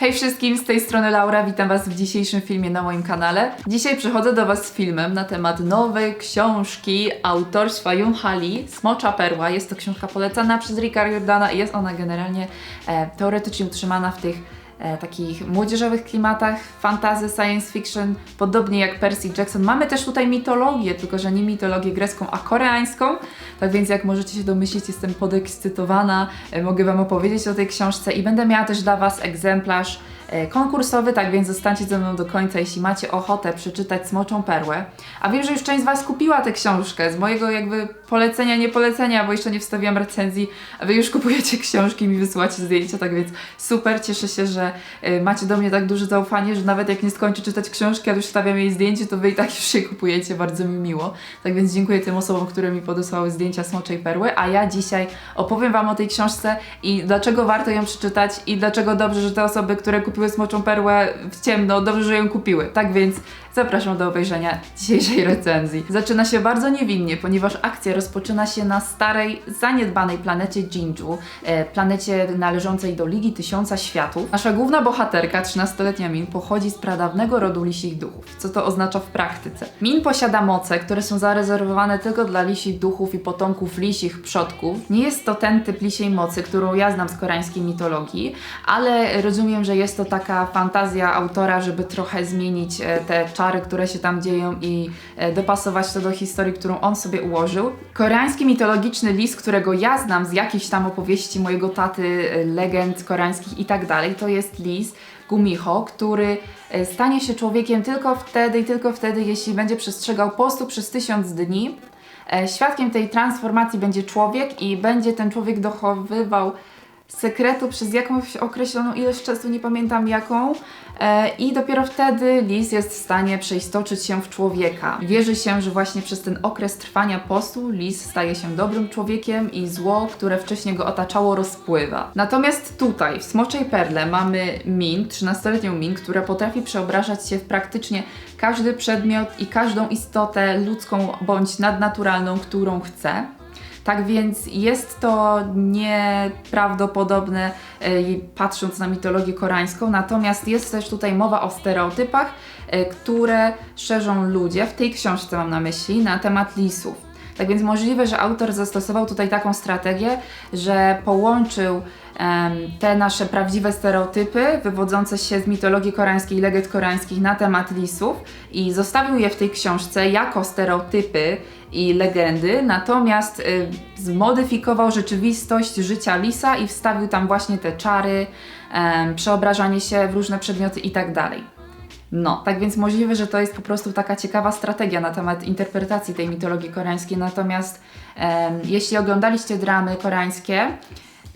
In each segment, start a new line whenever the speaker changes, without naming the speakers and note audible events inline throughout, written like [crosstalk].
Hej wszystkim, z tej strony Laura, witam Was w dzisiejszym filmie na moim kanale. Dzisiaj przychodzę do Was z filmem na temat nowej książki autorstwa Junhali, Smocza Perła. Jest to książka polecana przez Ricka Jordana i jest ona generalnie e, teoretycznie utrzymana w tych e, takich młodzieżowych klimatach, fantasy, science fiction, podobnie jak Percy Jackson. Mamy też tutaj mitologię, tylko że nie mitologię grecką, a koreańską. Tak więc jak możecie się domyślić, jestem podekscytowana, e, mogę Wam opowiedzieć o tej książce i będę miała też dla Was egzemplarz konkursowy, tak więc zostańcie ze mną do końca, jeśli macie ochotę przeczytać Smoczą Perłę. A wiem, że już część z Was kupiła tę książkę, z mojego jakby polecenia, nie polecenia, bo jeszcze nie wstawiłam recenzji, a Wy już kupujecie [laughs] książki i mi wysyłacie zdjęcia, tak więc super, cieszę się, że e, macie do mnie tak duże zaufanie, że nawet jak nie skończę czytać książki, a już wstawiam jej zdjęcie, to Wy i tak już się kupujecie, bardzo mi miło. Tak więc dziękuję tym osobom, które mi podesłały zdjęcia Smoczej Perły, a ja dzisiaj opowiem Wam o tej książce i dlaczego warto ją przeczytać i dlaczego dobrze, że te osoby, które kupiły Smoczą Perłę w ciemno, dobrze, że ją kupiły. Tak więc zapraszam do obejrzenia dzisiejszej recenzji. Zaczyna się bardzo niewinnie, ponieważ akcja rozpoczyna się na starej, zaniedbanej planecie Jinju, e, planecie należącej do Ligi Tysiąca Światów. Nasza główna bohaterka, 13-letnia Min, pochodzi z pradawnego rodu lisich duchów. Co to oznacza w praktyce? Min posiada moce, które są zarezerwowane tylko dla lisich duchów i potomków lisich przodków. Nie jest to ten typ lisiej mocy, którą ja znam z koreańskiej mitologii, ale rozumiem, że jest to taka fantazja autora, żeby trochę zmienić e, te czary, które się tam dzieją i e, dopasować to do historii, którą on sobie ułożył. Koreański mitologiczny lis, którego ja znam z jakichś tam opowieści mojego taty, e, legend koreańskich i tak dalej, to jest lis Gumiho, który stanie się człowiekiem tylko wtedy i tylko wtedy, jeśli będzie przestrzegał postu przez tysiąc dni. Świadkiem tej transformacji będzie człowiek i będzie ten człowiek dochowywał sekretu przez jakąś określoną ilość czasu, nie pamiętam jaką, e, i dopiero wtedy lis jest w stanie przeistoczyć się w człowieka. Wierzy się, że właśnie przez ten okres trwania postu lis staje się dobrym człowiekiem i zło, które wcześniej go otaczało, rozpływa. Natomiast tutaj, w Smoczej Perle, mamy Min, 13-letnią Min, która potrafi przeobrażać się w praktycznie każdy przedmiot i każdą istotę ludzką bądź nadnaturalną, którą chce. Tak więc jest to nieprawdopodobne, e, patrząc na mitologię koreańską, natomiast jest też tutaj mowa o stereotypach, e, które szerzą ludzie, w tej książce mam na myśli, na temat lisów. Tak więc możliwe, że autor zastosował tutaj taką strategię, że połączył te nasze prawdziwe stereotypy wywodzące się z mitologii koreańskiej legend koreańskich na temat lisów i zostawił je w tej książce jako stereotypy i legendy, natomiast y, zmodyfikował rzeczywistość życia lisa i wstawił tam właśnie te czary, przeobrażanie się w różne przedmioty i tak. No, tak więc możliwe, że to jest po prostu taka ciekawa strategia na temat interpretacji tej mitologii koreańskiej. Natomiast em, jeśli oglądaliście dramy koreańskie,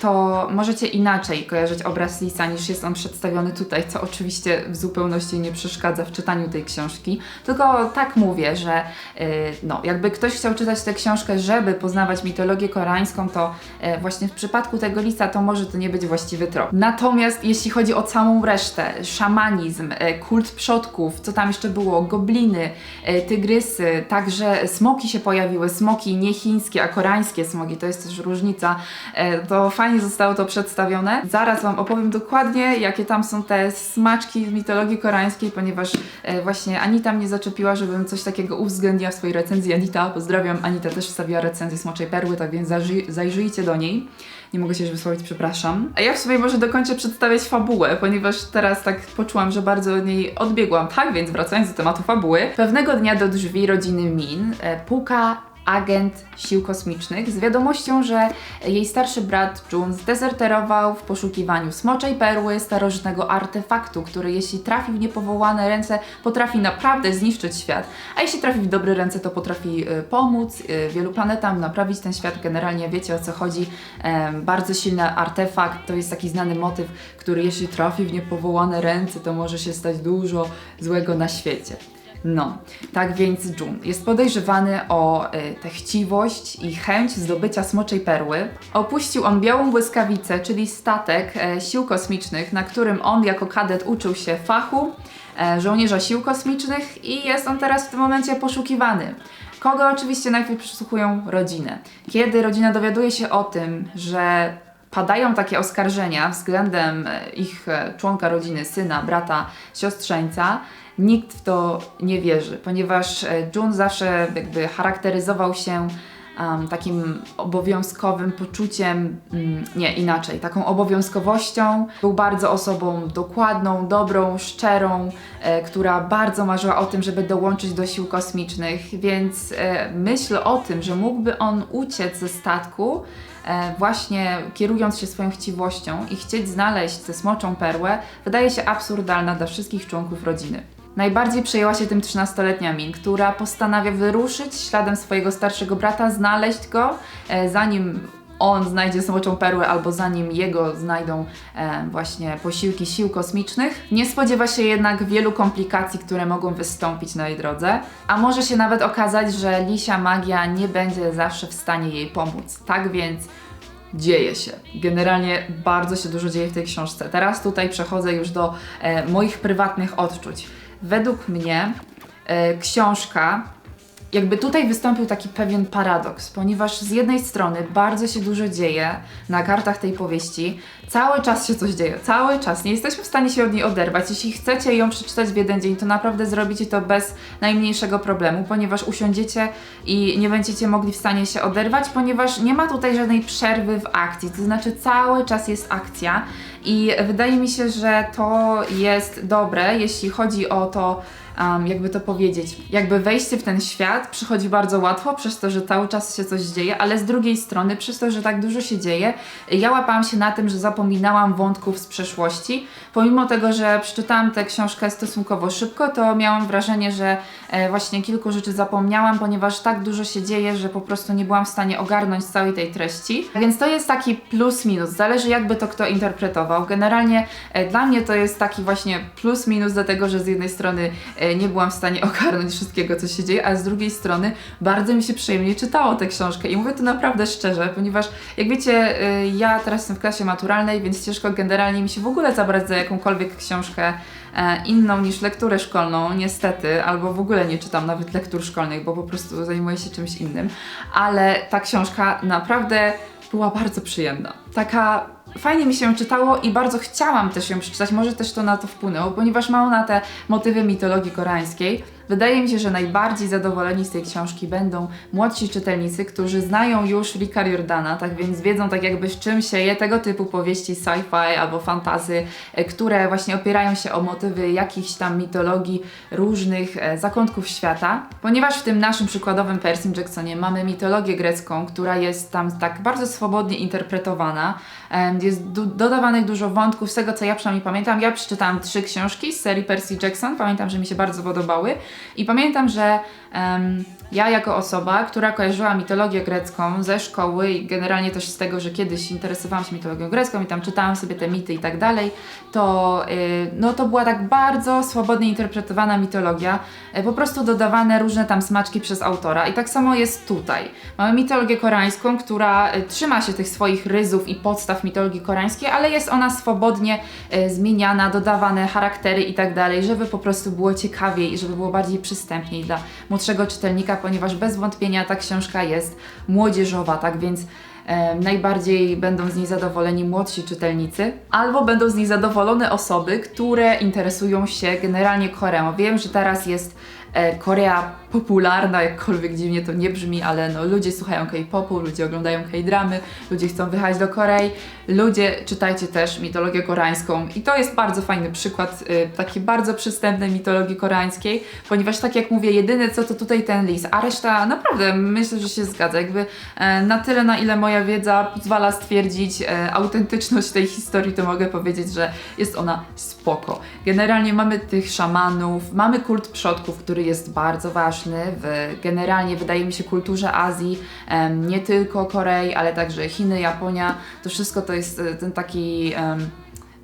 to możecie inaczej kojarzyć obraz Lisa niż jest on przedstawiony tutaj, co oczywiście w zupełności nie przeszkadza w czytaniu tej książki. Tylko tak mówię, że yy, no, jakby ktoś chciał czytać tę książkę, żeby poznawać mitologię koreańską, to yy, właśnie w przypadku tego Lisa to może to nie być właściwy trop. Natomiast jeśli chodzi o całą resztę, szamanizm, yy, kult przodków, co tam jeszcze było, gobliny, yy, tygrysy, także smoki się pojawiły, smoki nie chińskie, a koreańskie smoki, to jest też różnica, yy, to fajnie zostało to przedstawione. Zaraz Wam opowiem dokładnie, jakie tam są te smaczki z mitologii koreańskiej, ponieważ e, właśnie Anita mnie zaczepiła, żebym coś takiego uwzględniła w swojej recenzji. Anita, pozdrawiam. Anita też wstawiła recenzję Smoczej Perły, tak więc zajrzyj, zajrzyjcie do niej. Nie mogę się już wysłowić, przepraszam. A ja w sobie może dokończę przedstawiać fabułę, ponieważ teraz tak poczułam, że bardzo od niej odbiegłam. Tak więc wracając do tematu fabuły. Pewnego dnia do drzwi rodziny Min e, puka agent sił kosmicznych z wiadomością, że jej starszy brat Jun zdezerterował w poszukiwaniu smoczej perły, starożytnego artefaktu, który jeśli trafi w niepowołane ręce, potrafi naprawdę zniszczyć świat, a jeśli trafi w dobre ręce, to potrafi y, pomóc y, wielu planetom, naprawić ten świat. Generalnie wiecie o co chodzi. Bardzo silny artefakt, to jest taki znany motyw, który jeśli trafi w niepowołane ręce, to może się stać dużo złego na świecie. No, tak więc Jun jest podejrzewany o y, tę chciwość i chęć zdobycia smoczej perły. Opuścił on białą błyskawicę, czyli statek e, sił kosmicznych, na którym on jako kadet uczył się fachu e, żołnierza sił kosmicznych i jest on teraz w tym momencie poszukiwany. Kogo oczywiście najpierw przesłuchują rodzinę. Kiedy rodzina dowiaduje się o tym, że padają takie oskarżenia względem e, ich e, członka rodziny, syna, brata, siostrzeńca, nikt w to nie wierzy, ponieważ e, Jun zawsze jakby charakteryzował się um, takim obowiązkowym poczuciem, mm, nie inaczej, taką obowiązkowością. Był bardzo osobą dokładną, dobrą, szczerą, e, która bardzo marzyła o tym, żeby dołączyć do sił kosmicznych, więc e, myśl o tym, że mógłby on uciec ze statku, e, właśnie kierując się swoją chciwością i chcieć znaleźć tę smoczą perłę, wydaje się absurdalna dla wszystkich członków rodziny. Najbardziej przejęła się tym 13-letnia Min, która postanawia wyruszyć śladem swojego starszego brata, znaleźć go, e, zanim on znajdzie smoczą perłę, albo zanim jego znajdą e, właśnie posiłki sił kosmicznych. Nie spodziewa się jednak wielu komplikacji, które mogą wystąpić na jej drodze, a może się nawet okazać, że lisia magia nie będzie zawsze w stanie jej pomóc. Tak więc dzieje się. Generalnie bardzo się dużo dzieje w tej książce. Teraz tutaj przechodzę już do e, moich prywatnych odczuć. Według mnie e, książka, jakby tutaj wystąpił taki pewien paradoks, ponieważ z jednej strony bardzo się dużo dzieje na kartach tej powieści, cały czas się coś dzieje, cały czas, nie jesteśmy w stanie się od niej oderwać. Jeśli chcecie ją przeczytać w jeden dzień, to naprawdę zrobicie to bez najmniejszego problemu, ponieważ usiądziecie i nie będziecie mogli w stanie się oderwać, ponieważ nie ma tutaj żadnej przerwy w akcji, to znaczy cały czas jest akcja i wydaje mi się, że to jest dobre, jeśli chodzi o to, um, jakby to powiedzieć, jakby wejście w ten świat przychodzi bardzo łatwo przez to, że cały czas się coś dzieje, ale z drugiej strony, przez to, że tak dużo się dzieje, ja łapałam się na tym, że zapominałam wątków z przeszłości. Pomimo tego, że przeczytałam tę książkę stosunkowo szybko, to miałam wrażenie, że e, właśnie kilku rzeczy zapomniałam, ponieważ tak dużo się dzieje, że po prostu nie byłam w stanie ogarnąć całej tej treści. Więc to jest taki plus minus, zależy jakby to kto interpretował. Generalnie e, dla mnie to jest taki właśnie plus minus, dlatego że z jednej strony e, nie byłam w stanie [laughs] ogarnąć wszystkiego, co się dzieje, a z drugiej strony bardzo mi się przyjemnie czytało tę książkę i mówię to naprawdę szczerze, ponieważ jak wiecie, y, ja teraz jestem w klasie maturalnej, więc ciężko generalnie mi się w ogóle zabrać za jakąkolwiek książkę e, inną niż lekturę szkolną, niestety, albo w ogóle nie czytam nawet lektur szkolnych, bo po prostu zajmuję się czymś innym, ale ta książka naprawdę była bardzo przyjemna. Taka fajnie mi się czytało i bardzo chciałam też ją przeczytać, może też to na to wpłynęło, ponieważ ma ona te motywy mitologii koreańskiej. Wydaje mi się, że najbardziej zadowoleni z tej książki będą młodsi czytelnicy, którzy znają już Ricka Jordana, tak więc wiedzą tak jakby z czym się je tego typu powieści sci-fi albo fantazy, e, które właśnie opierają się o motywy jakichś tam mitologii różnych e, zakątków świata. Ponieważ w tym naszym przykładowym Percy Jacksonie mamy mitologię grecką, która jest tam tak bardzo swobodnie interpretowana, jest dodawanych dużo wątków, z tego co ja przynajmniej pamiętam. Ja przeczytałam trzy książki z serii Percy Jackson, pamiętam, że mi się bardzo podobały. I pamiętam, że ja jako osoba, która kojarzyła mitologię grecką ze szkoły i generalnie też z tego, że kiedyś interesowałam się mitologią grecką i tam czytałam sobie te mity i tak dalej, to, y, no, to była tak bardzo swobodnie interpretowana mitologia, y, po prostu dodawane różne tam smaczki przez autora. I tak samo jest tutaj. Mamy mitologię koreańską, która y, trzyma się tych swoich ryzów i podstaw mitologii koreańskiej, ale jest ona swobodnie y, zmieniana, dodawane charaktery i tak dalej, żeby po prostu było ciekawiej i żeby było bardziej przystępniej dla młodszego czytelnika, ponieważ bez wątpienia ta książka jest młodzieżowa, tak więc e, najbardziej będą z niej zadowoleni młodsi czytelnicy, albo będą z niej zadowolone osoby, które interesują się generalnie Koreą. Wiem, że teraz jest Korea popularna, jakkolwiek dziwnie to nie brzmi, ale no, ludzie słuchają K-popu, ludzie oglądają K-dramy, ludzie chcą wyjechać do Korei, ludzie czytajcie też mitologię koreańską. I to jest bardzo fajny przykład y, takiej bardzo przystępnej mitologii koreańskiej, ponieważ tak jak mówię, jedyne co to tutaj ten lis, a reszta naprawdę myślę, że się zgadza, jakby e, na tyle na ile moja wiedza pozwala stwierdzić e, autentyczność tej historii, to mogę powiedzieć, że jest ona spoko. Generalnie mamy tych szamanów, mamy kult przodków, który jest bardzo ważny w generalnie wydaje mi się kulturze Azji, nie tylko Korei, ale także Chiny, Japonia. To wszystko to jest e, ten taki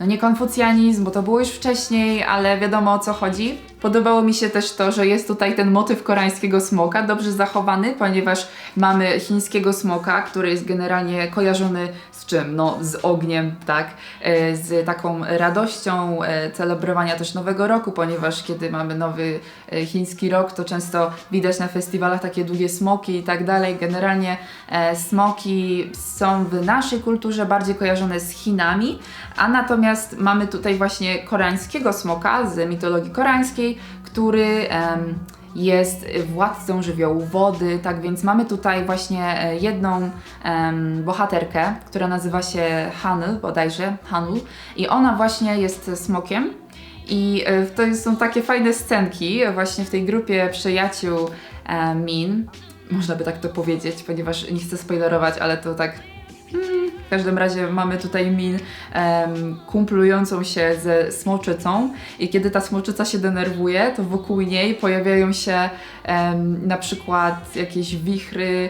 no nie konfucjanizm, bo to było już wcześniej, ale wiadomo o co chodzi. Podobało mi się też to, że jest tutaj ten motyw koreańskiego smoka dobrze zachowany, ponieważ mamy chińskiego smoka, który jest generalnie kojarzony z czym? No, z ogniem, tak? E, Z taką radością e, celebrowania też nowego roku, ponieważ kiedy mamy nowy e, chiński rok, to często widać na festiwalach takie długie smoki i tak dalej. Generalnie smoki są w naszej kulturze bardziej kojarzone z Chinami, a natomiast mamy tutaj właśnie koreańskiego smoka z mitologii koreańskiej, który em, jest władcą żywiołu wody, tak więc mamy tutaj właśnie e, jedną bohaterkę, która nazywa się Hanul, bodajże Hanul i ona właśnie jest smokiem. I e, to są takie fajne scenki właśnie w tej grupie przyjaciół e, Min, można by tak to powiedzieć, ponieważ nie chcę spoilerować, ale to tak w każdym razie mamy tutaj Min kumplującą się ze smoczycą i kiedy ta smoczyca się denerwuje, to wokół niej pojawiają się na przykład jakieś wichry,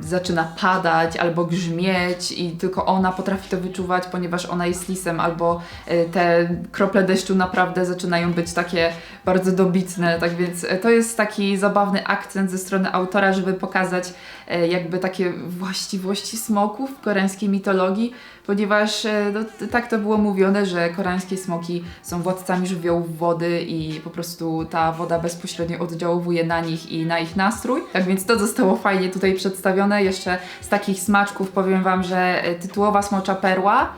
zaczyna padać albo grzmieć i tylko ona potrafi to wyczuwać, ponieważ ona jest lisem albo e, te krople deszczu naprawdę zaczynają być takie bardzo dobitne, tak więc e, to jest taki zabawny akcent ze strony autora, żeby pokazać e, jakby takie właściwości smoków w koreańskiej mitologii, ponieważ e, no, tak to było mówione, że koreańskie smoki są władcami żywiołów wody i po prostu ta woda bezpośrednio oddziałuje na nich i na ich nastrój. Tak więc to zostało fajnie tutaj przedstawione. Jeszcze z takich smaczków powiem Wam, że e, tytułowa smocza perła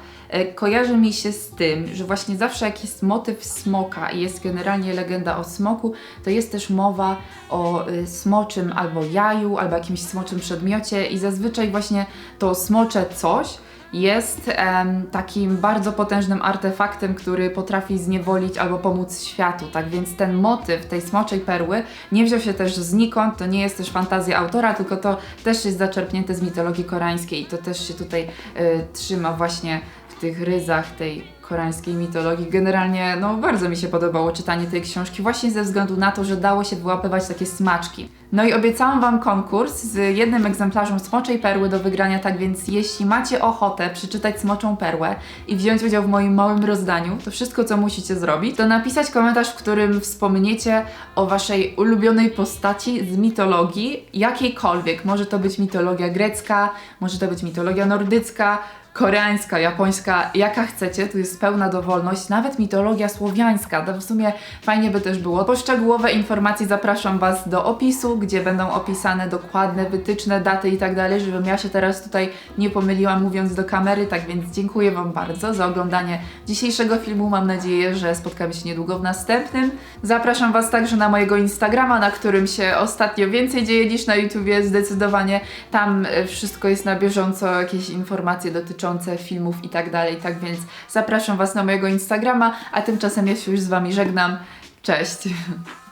kojarzy mi się z tym, że właśnie zawsze jak jest motyw smoka i jest generalnie legenda o smoku, to jest też mowa o y, smoczym albo jaju, albo jakimś smoczym przedmiocie i zazwyczaj właśnie to smocze coś jest em, takim bardzo potężnym artefaktem, który potrafi zniewolić albo pomóc światu, tak więc ten motyw tej smoczej perły nie wziął się też znikąd, to nie jest też fantazja autora, tylko to też jest zaczerpnięte z mitologii koreańskiej i to też się tutaj y, trzyma właśnie w tych ryzach tej koreańskiej mitologii. Generalnie, no bardzo mi się podobało czytanie tej książki, właśnie ze względu na to, że dało się wyłapywać takie smaczki. No i obiecałam Wam konkurs z jednym egzemplarzem Smoczej Perły do wygrania, tak więc jeśli macie ochotę przeczytać Smoczą Perłę i wziąć udział w moim małym rozdaniu, to wszystko co musicie zrobić, to napisać komentarz, w którym wspomniecie o Waszej ulubionej postaci z mitologii, jakiejkolwiek. Może to być mitologia grecka, może to być mitologia nordycka, koreańska, japońska, jaka chcecie, tu jest pełna dowolność, nawet mitologia słowiańska, to w sumie fajnie by też było. Po szczegółowe informacje zapraszam Was do opisu, gdzie będą opisane dokładne wytyczne, daty i tak dalej, żebym ja się teraz tutaj nie pomyliła mówiąc do kamery, tak więc dziękuję Wam bardzo za oglądanie dzisiejszego filmu, mam nadzieję, że spotkamy się niedługo w następnym. Zapraszam Was także na mojego Instagrama, na którym się ostatnio więcej dzieje niż na YouTubie, zdecydowanie tam e, wszystko jest na bieżąco, jakieś informacje dotyczące filmów i tak dalej, tak więc zapraszam Was na mojego Instagrama, a tymczasem ja się już z Wami żegnam. Cześć! [laughs]